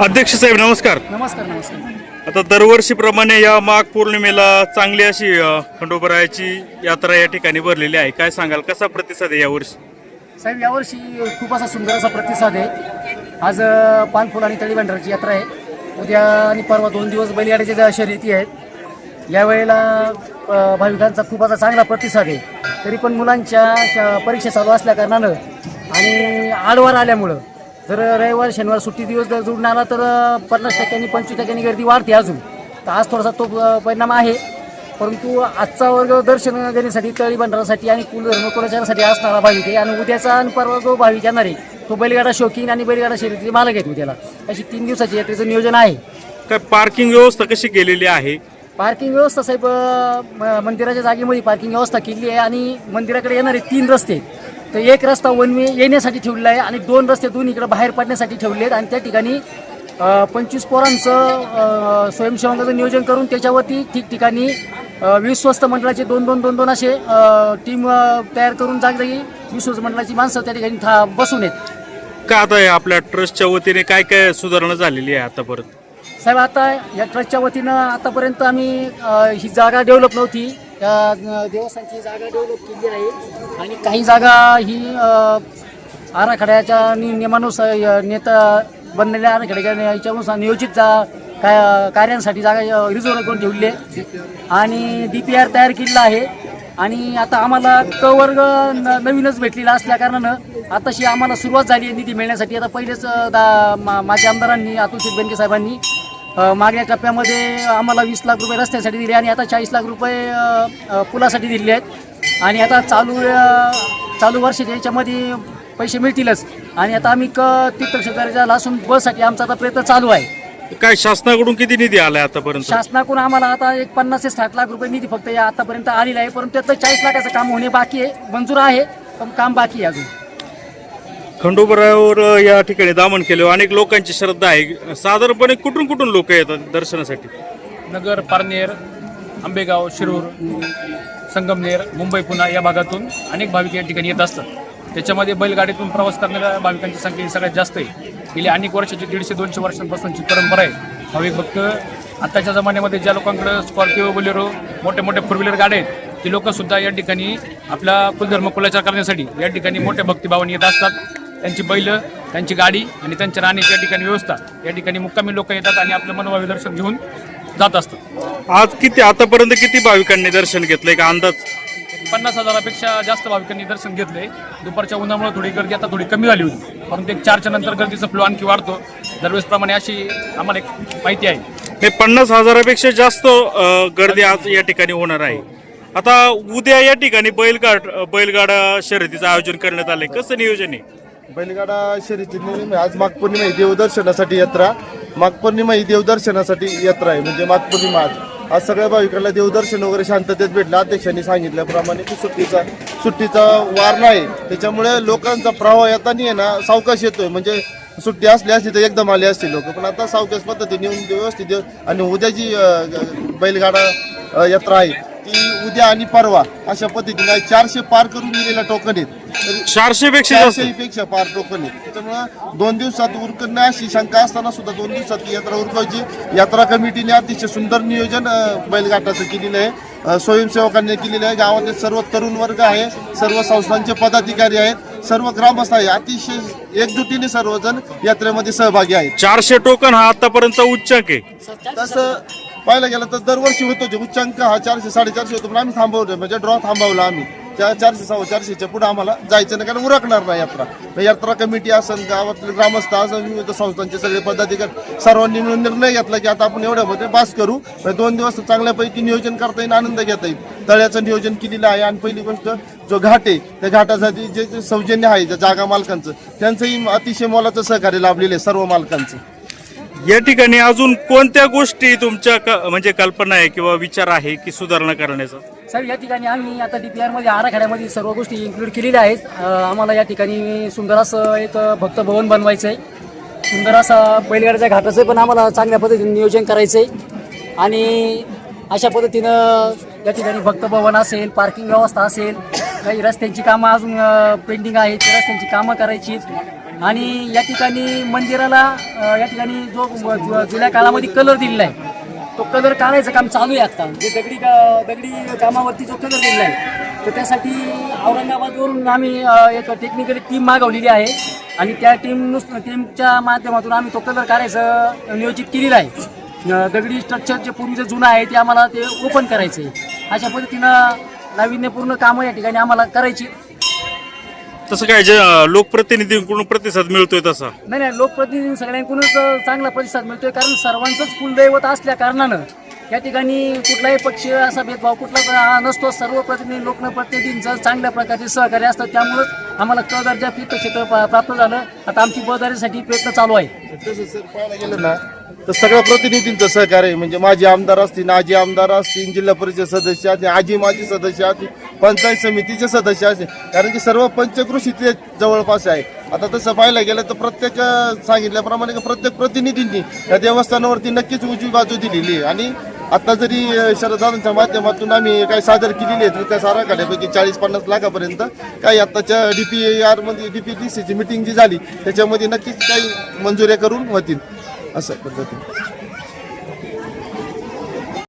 अध्यक्ष साहेब नमस्कार. नमस्कार नमस्कार. आता दरवर्षीप्रमाणे या माघ पौर्णिमेला चांगली अशी अ, खंडोबरायाची यात्रा या ठिकाणी भरलेली आहे. काय सांगाल कसा प्रतिसाद आहे यावर्षी? साहेब यावर्षी खूप असा सुंदर असा प्रतिसाद आहे. आज अ, पानफुल आणि तळी भांडाराची यात्रा आहे. उद्या आणि परवा दोन दिवस बैलगाड्याच्या ज्या शर्यती आहेत यावेळेला अ, भाविकांचा खूप असा चांगला प्रतिसाद आहे. तरी पण मुलांच्या परीक्षा चालू असल्या कारणानं आणि आडवार आल्यामुळं जर रविवार शनिवार सुट्टी दिवस जर जोडून आला तर पन्नास टक्क्यांनी पंचवीस टक्क्यांनी गर्दी वाढते अजून. तर आज थोडासा तो परिणाम आहे. परंतु आजचा वर्ग दर्शन घेण्यासाठी तळी बंडारासाठी आणि कुलधर्म कुलाचारासाठी असणारा भाविक आहे. आणि उद्याचा आणि परवा जो भाविक येणार आहे तो बैलगाडा शौकीन आणि बैलगाडा शर्यतीचे मालक आहेत उद्याला. अशी तीन दिवसाची यात्रेचं नियोजन आहे. काय पार्किंग व्यवस्था कशी केलेली आहे? पार्किंग व्यवस्था साहेब मंदिराच्या जागेमध्ये पार्किंग व्यवस्था केली आहे आणि मंदिराकडे येणारे तीन रस्ते आहेत. तर एक रस्ता वन वे येण्यासाठी ठेवलेला आहे आणि दोन रस्ते दोन इकडे बाहेर पडण्यासाठी ठेवले आहेत. आणि त्या ठिकाणी पंचवीस पोरांचं स्वयंसेवकाचं नियोजन करून त्याच्यावरती ठिकठिकाणी अ, विश्वस्त मंडळाचे दोन दोन दोन दोन असे टीम तयार करून जागजागी विश्वस्त मंडळाची माणसं त्या ठिकाणी था बसून आहेत. काय आता आपल्या ट्रस्टच्या वतीने काय काय सुधारणा झालेली आहे आतापर्यंत साहेब आता या ट्रस्टच्या वतीनं आतापर्यंत आम्ही अ, ही जागा डेव्हलप नव्हती. त्या देवस्थानची जागा डेव्हलप केली आहे. आणि काही जागा ही आराखड्याच्या नि- नियमानुसार नेता बनलेल्या आराखड्याच्या याच्यानुसार नियोजित जा काय कार्यांसाठी जागा रिझर्व करून ठेवली आहे. आणि डी पी आर तयार केलेला आहे. आणि आता आम्हाला क वर्ग न- नवीनच भेटलेला असल्या कारणानं आताशी आम्हाला सुरुवात झाली आहे निधी मिळण्यासाठी. आता पहिलेच दा मा माझ्या आमदारांनी अतुल बेनके साहेबांनी अ, मागल्या टप्प्यामध्ये आम्हाला वीस लाख रुपये रस्त्यासाठी दिले आणि आता चाळीस लाख रुपये पुलासाठी दिले आहेत. आणि आता चालू चालू वर्षाच्या याच्यामध्ये पैसे मिळतीलच. आणि आता आम्ही क तीर्थक्षेत्राच्या लासून बससाठी आमचा आता प्रयत्न चालू आहे. काय शासनाकडून किती निधी आलाय आतापर्यंत? शासनाकडून आम्हाला आता एक पन्नास ते साठ लाख रुपये निधी फक्त या आतापर्यंत आलेला आहे. परंतु त्यातलं चाळीस लाखाचं काम होणे बाकी आहे. मंजूर आहे पण काम बाकी आहे अजून. खंडोबरावर या ठिकाणी दामन केले. अनेक लोकांची श्रद्धा आहे. साधारणपणे कुठून कुठून लोक येतात दर्शनासाठी? नगर पारनेर आंबेगाव शिरूर संगमनेर मुंबई पुणे या भागातून अनेक भाविक या ठिकाणी येत असतात. त्याच्यामध्ये बैलगाडीतून प्रवास करणाऱ्या भाविकांची संख्या ही सगळ्यात जास्त आहे. गेली अनेक वर्षाची दीडशे दोनशे वर्षांपासूनची परंपरा आहे. भाविक भक्त आत्ताच्या जमान्यामध्ये ज्या लोकांकडं स्कॉर्पिओ बोलेरो मोठे मोठे फोर व्हीलर गाड्या आहेत ती लोकंसुद्धा या ठिकाणी आपला कुलधर्म कुलाचार करण्यासाठी या ठिकाणी मोठ्या भक्तिभावाने येत असतात. त्यांची बैल त्यांची गाडी आणि त्यांच्या राहण्याची या ठिकाणी व्यवस्था. या ठिकाणी मुक्कामी लोक येतात आणि आपलं मनोभावी दर्शन घेऊन जात असतात. आज किती आतापर्यंत किती भाविकांनी दर्शन घेतलंय का अंदाज? पन्नास हजारापेक्षा जास्त भाविकांनी दर्शन घेतले दुपारच्या उन्हामुळे थोडी गर्दी आता थोडी कमी झाली होती. परंतु एक चारच्या नंतर गर्दीचा फ्लो आणखी वाढतो. दरवेळेसप्रमाणे अशी आम्हाला एक माहिती आहे. हे पन्नास हजारापेक्षा जास्त गर्दी आज या ठिकाणी होणार आहे. आता उद्या या ठिकाणी बैलगाड बैलगाडा शर्यतीचं आयोजन करण्यात आलंय. कसं नियोजन आहे? बैलगाडा शर्यती निमित्त आज माघपौर्णिमा ही देवदर्शनासाठी यात्रा. माघपौर्णिमा ही देवदर्शनासाठी यात्रा आहे म्हणजे माघपौर्णिमा आज. आज सगळ्या भाविकांना देवदर्शन वगैरे शांततेत भेटलं. अध्यक्षांनी सांगितल्याप्रमाणे की सुट्टीचा सुट्टीचा वार नाही. त्याच्यामुळे लोकांचा प्रवाह येताना आहे ना सावकाश येतोय. म्हणजे सुट्टी असली असली तर एकदम आली असते लोक. पण आता सावकाश पद्धतीने येऊन व्यवस्थित आणि उद्या जी बैलगाडा यात्रा आहे ती उद्या आणि परवा अशा पद्धतीने चारशे पार करून गेलेल्या टोकन आहेत. चारशे पेक्षा जास्त. चारशे पेक्षा पार टोकन आहे त्याच्यामुळं दोन दिवसात उरकणं अशी शंका असताना सुद्धा दोन दिवसात यात्रा उरकायची यात्रा कमिटीने अतिशय सुंदर नियोजन अ, बैलघाटाचं केलेलं आहे. अ, स्वयंसेवकांनी केलेलं आहे. गावातील सर्व तरुण वर्ग आहे. सर्व संस्थांचे पदाधिकारी आहेत. सर्व ग्रामस्थ आहे. अतिशय एकजुटीने सर्वजण यात्रेमध्ये सहभागी आहेत. चारशे टोकन हा आतापर्यंत उच्चांक आहे. तसं पाहायला गेलं तर दरवर्षी होतो जे उच्चांक हा चारशे साडेचारशे होतो. पण आम्ही थांबवलं म्हणजे ड्रॉ थांबवला आम्ही. त्या चारशे सव्वा चारशेच्या पुढे आम्हाला जायचं नाही कारण उरकणार नाही यात्रा. यात्रा कमिटी असेल गावातले ग्रामस्थ असेल विविध संस्थांचे सगळे पदाधिकारी सर्वांनी मिळून निर्णय घेतला की आता आपण एवढ्यामध्ये पास करू. दोन दिवस चांगल्यापैकी नियोजन करता येईल आनंद घेता येईल. तळ्याचं नियोजन केलेलं आहे आणि पहिली गोष्ट जो घाट आहे त्या घाटासाठी जे जे सौजन्य आहे ज्या जागा मालकांचं त्यांचंही अतिशय मोलाचं सहकार्य लाभलेलं आहे सर्व मालकांचं. या ठिकाणी अजून कोणत्या गोष्टी तुमच्या क- म्हणजे कल्पना आहे किंवा विचार आहे की सुधारणा करण्याचा? सर या ठिकाणी आम्ही आता डी पी आरमध्ये आराखड्यामध्ये सर्व गोष्टी इन्क्लूड केलेल्या आहेत. आम्हाला या ठिकाणी सुंदर असं एक भक्त भवन बनवायचं आहे सुंदर असा बैलगाड्याच्या घाटाचं पण आम्हाला चांगल्या पद्धतीने नियोजन करायचं आहे आणि अशा पद्धतीनं या ठिकाणी भक्त भवन असेल पार्किंग व्यवस्था असेल काही रस्त्यांची कामं अजून पेंडिंग आहेत ती रस्त्यांची कामं करायची आणि या ठिकाणी मंदिराला या ठिकाणी जो जो- जुन्या काळामध्ये कलर दिलेला आहे. तो कलर काढायचं काम चालू आहे आता. जे दगडी का- दगडी कामावरती जो कलर दिलेला आहे तर त्यासाठी औरंगाबादवरून आम्ही एक टेक्निकली टीम मागवलेली आहे. आणि त्या टीम टीमच्या माध्यमातून आम्ही तो कलर काढायचं नियोजित केलेलं आहे. दगडी स्ट्रक्चर जे पूर्वीचं जुनं आहे ते आम्हाला ते ओपन करायचं आहे अशा पद्धतीनं नाविन्यपूर्ण कामं या ठिकाणी आम्हाला करायची. तसं काय जे अं, लोकप्रतिनिधींकडून प्रतिसाद मिळतोय तसा? नाही नाही लोकप्रतिनिधी सगळ्यांकडूनच चांगला प्रतिसाद मिळतोय. कारण सर्वांचंच कुलदैवत असल्या कारणानं या ठिकाणी कुठलाही पक्ष असा भेदभाव कुठला हा नसतो. सर्व प्रतिनिधी लोकप्रतिनिधींचं चांगल्या प्रकारचे सहकार्य असतं. त्यामुळंच आम्हाला क दर्जा तीर्थक्षेत्र प्रा- प्राप्त झालं. आता आमची बळदारीसाठी प्रयत्न चालू आहे. तसं सर पाहायला गेलं ना तर सगळ्या प्रतिनिधींचं सहकार्य आहे. म्हणजे माजी आमदार असतील आजी आमदार असतील जिल्हा परिषद सदस्य असतील आजी माजी सदस्य असतील पंचायत समितीचे सदस्य असतील. कारण की सर्व पंचकृषीतले जवळपास आहे. आता तसं पाहायला गेलं तर प्रत्येक सांगितल्याप्रमाणे प्रत्येक प्रतिनिधींनी या देवस्थानावरती नक्कीच उजवी बाजू दिलेली आहे. आणि आता जरी शरदांच्या शरदादांच्या माध्यमातून आम्ही काही सादर केलेली आहेत विकास आराखड्यापैकी चाळीस पन्नास लाखापर्यंत काही आताच्या डी पी आरमध्ये डी पी डी सीची मिटिंग जी झाली त्याच्यामध्ये नक्कीच काही मंजुऱ्या करून होतील. असं पद्धतीने